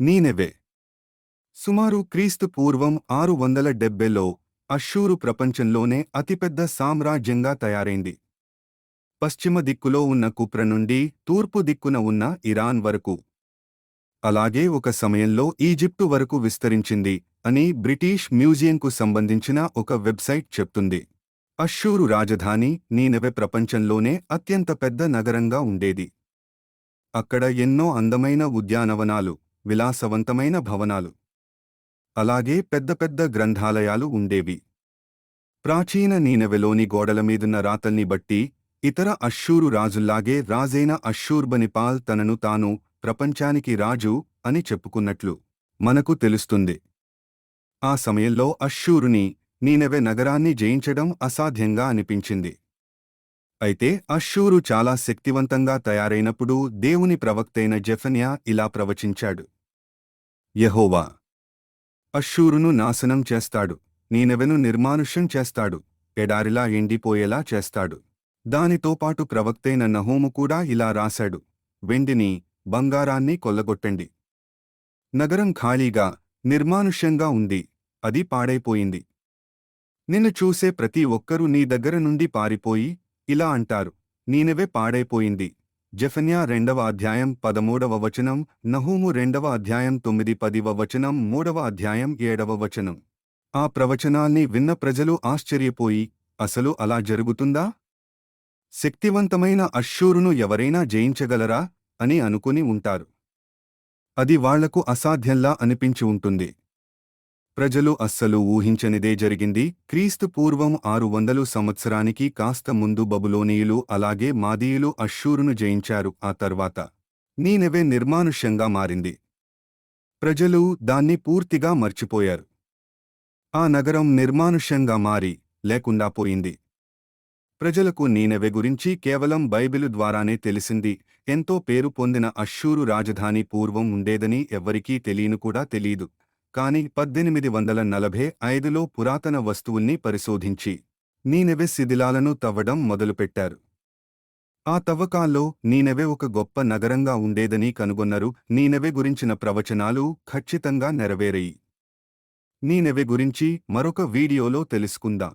నీనెవే. సుమారు క్రీస్తు పూర్వం ఆరు వందల డెబ్బెలో అషూరు ప్రపంచంలోనే అతిపెద్ద సామ్రాజ్యంగా తయారైంది. పశ్చిమ దిక్కులో ఉన్న కుప్ర నుండి తూర్పు దిక్కున ఉన్న ఇరాన్ వరకు. అలాగే ఒక సమయంలో ఈజిప్టు వరకు విస్తరించింది అని బ్రిటిష్ మ్యూజియంకు సంబంధించిన ఒక వెబ్సైట్ చెప్తుంది. అషూరు రాజధాని నీనెవె ప్రపంచంలోనే అత్యంత పెద్ద నగరంగా ఉండేది. అక్కడ ఎన్నో అందమైన ఉద్యానవనాలు విలాసవంతమైన భవనాలు. అలాగే పెద్ద పెద్ద గ్రంథాలయాలు ఉండేవి. ప్రాచీన నీనవెలోని గోడల మీదున్న రాతల్ని బట్టి ఇతర అశ్షూరు రాజుల్లాగే రాజైన అశ్షూర్బనిపాల్ తనను తాను ప్రపంచానికి రాజు అని చెప్పుకున్నట్లు మనకు తెలుస్తుంది. ఆ సమయంలో అశ్షూరుని నీనవె నగరాన్ని జయించడం అసాధ్యంగా అనిపించింది. అయితే అశ్షూరు చాలా శక్తివంతంగా తయారైనప్పుడు దేవుని ప్రవక్తైన జెఫన్యా ఇలా ప్రవచించాడు. యహోవా అశ్షూరును నాశనం చేస్తాడు నీనెవెను నిర్మానుష్యం చేస్తాడు ఎడారిలా ఎండిపోయేలా చేస్తాడు. దానితో పాటు ప్రవక్తైన నహోము కూడా ఇలా రాశాడు వెండిని బంగారాన్ని కొల్లగొట్టండి. నగరం ఖాళీగా నిర్మానుష్యంగా ఉంది అది పాడైపోయింది. నిన్ను చూసే ప్రతి ఒక్కరూ నీ దగ్గర నుండి పారిపోయి ఇలా అంటారు నీనెవే పాడైపోయింది. జఫన్యా రెండవ అధ్యాయం పదమూడవ వచనం నహూము రెండవ అధ్యాయం తొమ్మిది పదివ వచనం మూడవ అధ్యాయం ఏడవ వచనం. ఆ ప్రవచనాల్ని విన్న ప్రజలు ఆశ్చర్యపోయి అసలు అలా జరుగుతుందా? శక్తివంతమైన అశ్షూరును ఎవరైనా జయించగలరా? అని అనుకుని ఉంటారు. అది వాళ్ళకు అసాధ్యంలా అనిపించి ఉంటుంది. ప్రజలు అస్సలు ఊహించనిదే జరిగింది. క్రీస్తు పూర్వం ఆరు వందలు సంవత్సరానికి కాస్త ముందు బబులోనీయులు అలాగే మాదీయులు అశ్షూరును జయించారు. ఆ తర్వాత నీనెవే నిర్మానుష్యంగా మారింది. ప్రజలు దాన్ని పూర్తిగా మర్చిపోయారు. ఆ నగరం నిర్మానుష్యంగా మారి లేకుండా పోయింది. ప్రజలకు నీనెవె గురించి కేవలం బైబిలు ద్వారానే తెలిసింది. ఎంతో పేరు పొందిన అశ్షూరు రాజధాని పూర్వం ఉండేదని ఎవ్వరికీ తెలియను కూడా తెలీదు. కాని పద్దెనిమిది వందల నలభై ఐదులో పురాతన వస్తువుల్ని పరిశోధించి నీనెవె శిథిలాలను తవ్వడం మొదలుపెట్టారు. ఆ తవ్వకాల్లో నీనెవే ఒక గొప్ప నగరంగా ఉండేదని కనుగొన్నారు. నీనెవె గురించిన ప్రవచనాలు ఖచ్చితంగా నెరవేరాయి. నీనెవె గురించి మరొక వీడియోలో తెలుసుకుందాం.